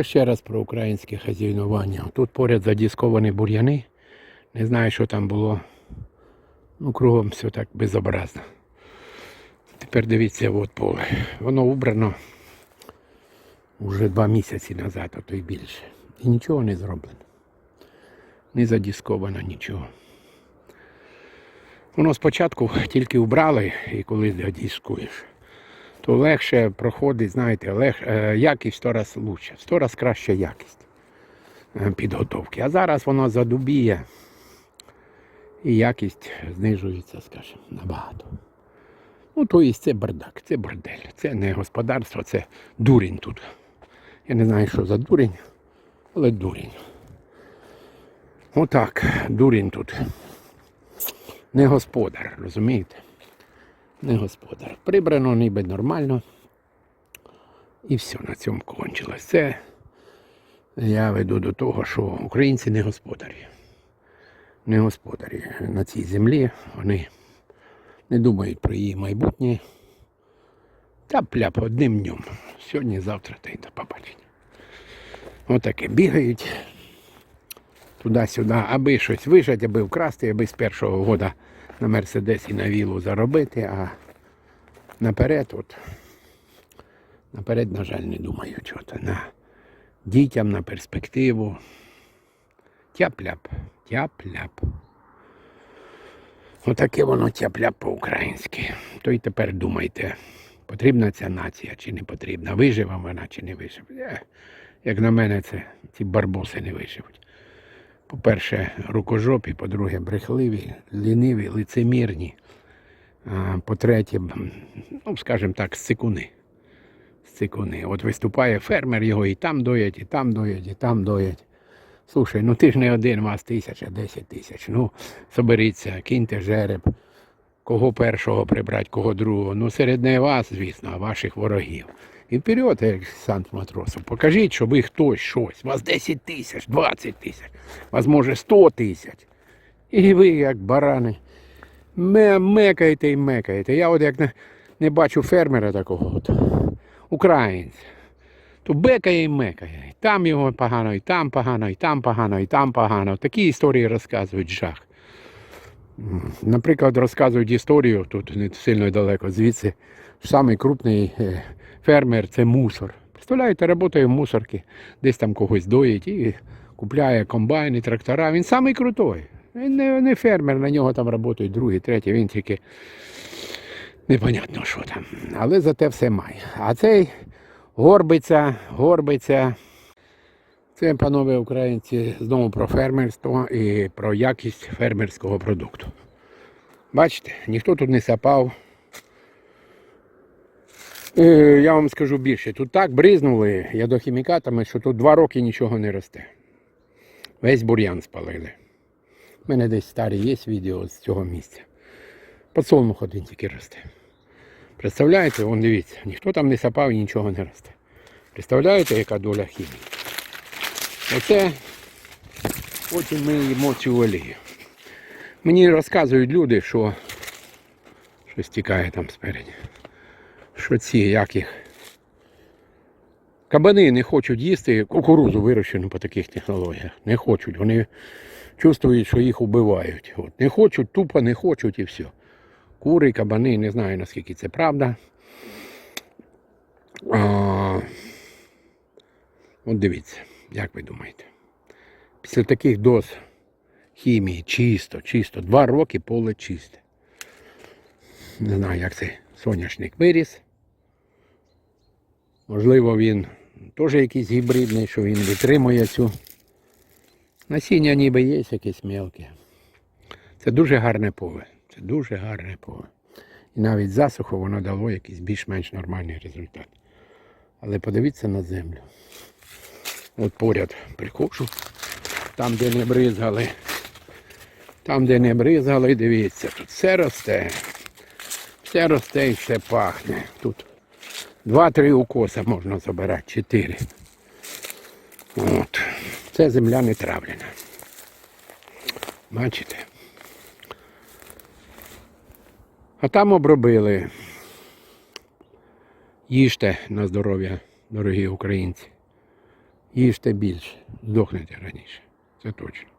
Ще раз про українське хазяйнування. Тут поряд задісковані бур'яни. Не знаю, що там було. Ну, кругом все так безобразно. Тепер дивіться, от поле. Воно убрано вже два місяці назад, а то й більше. І нічого не зроблено. Не задісковано нічого. Воно спочатку тільки вбрали, і коли задіскуєш, то легше проходить, знаєте, лег, е, якість сто раз лучше, сто раз краща якість е, підготовки. А зараз воно задубіє і якість знижується, скажімо, набагато. Ну, то є це бардак, це бордель. Це не господарство, це дурень тут. Я не знаю, що за дурень, але дурень. Отак, дурень тут. Не господар, розумієте? Не господар. Прибрано ніби нормально. І все, на цьому кончилось. Це я веду до того, що українці не господарі. Не господарі на цій землі. Вони не думають про її майбутнє. Та пляп одним днем. Сьогодні, завтра та й до побачення. Отаке бігають туди-сюди, аби щось вижати, аби вкрасти, аби з першого года на Мерседесі на вілу заробити, а наперед, от, наперед, на жаль, не думають. От, на дітям, на перспективу. Тяп-ляп, тяп-ляп. Отаке воно тяп-ляп по-українськи. То й тепер думайте, потрібна ця нація чи не потрібна, виживе вона чи не виживе. Е, Як на мене, це ці барбоси не виживуть. По-перше, рукожопі, по-друге, брехливі, ліниві, лицемірні. По-третє, ну, скажімо так, сикуни. Сикуни. От виступає фермер, його і там доять, і там доять, і там доять. Слушай, ну ти ж не один, вас тисяча, десять тисяч. Ну, соберіться, киньте жереб. Кого першого прибрати, кого другого. Ну, серед не вас, звісно, а ваших ворогів. І вперед, Сант Матросу, покажіть, що ви хтось щось. Вас 10 тисяч, 20 тисяч, вас може 100 тисяч. І ви, як барани, ме- мекаєте і мекаєте. Я от як не, не бачу фермера такого от, українця. То бекає і мекає. Там його погано, і там погано, і там погано, і там погано. Такі історії розказують жах. Наприклад, розказують історію, тут не сильно далеко звідси, самий крупний е, фермер це мусор. Представляєте, працює в мусорці, десь там когось доїть і купляє комбайни, трактора. Він самий крутой. Він не, не фермер, на нього там працюють другі, треті, він тільки непонятно що там. Але зате все має. А цей горбиться, горбиться. Це, панове українці, знову про фермерство і про якість фермерського продукту. Бачите, ніхто тут не сапав. Е, Я вам скажу більше, тут так бризнули ядохімікатами, що тут два роки нічого не росте. Весь бур'ян спалили. У мене десь старі є відео з цього місця. Подсолнух один тільки росте. Представляєте, вон дивіться, ніхто там не сапав і нічого не росте. Представляєте, яка доля хімії? Оце потім ми їмо цю олію. Мені розказують люди, що щось тікає там спереді. Що ці, як їх. Кабани не хочуть їсти кукурузу вирощену по таких технологіях. Не хочуть. Вони чувствують, що їх вбивають. От. Не хочуть, тупо не хочуть і все. Кури, кабани, не знаю наскільки це правда. А, от дивіться, як ви думаєте? Після таких доз хімії чисто, чисто, два роки поле чисте. Не знаю, як цей соняшник виріс. Можливо, він теж якийсь гібридний, що він витримує цю. Насіння ніби є якесь мелке. Це дуже гарне поле. Це дуже гарне поле. І навіть засуху воно дало якийсь більш-менш нормальний результат. Але подивіться на землю. От поряд приходжу, там, де не бризгали. Там, де не бризгали, дивіться, тут все росте. Все росте і все пахне. Тут два-три укоса можна забирати, чотири. От. Це земля не травлена. Бачите? А там обробили. Їжте на здоров'я, дорогі українці. Їжте більше, здохнете раніше. Це точно.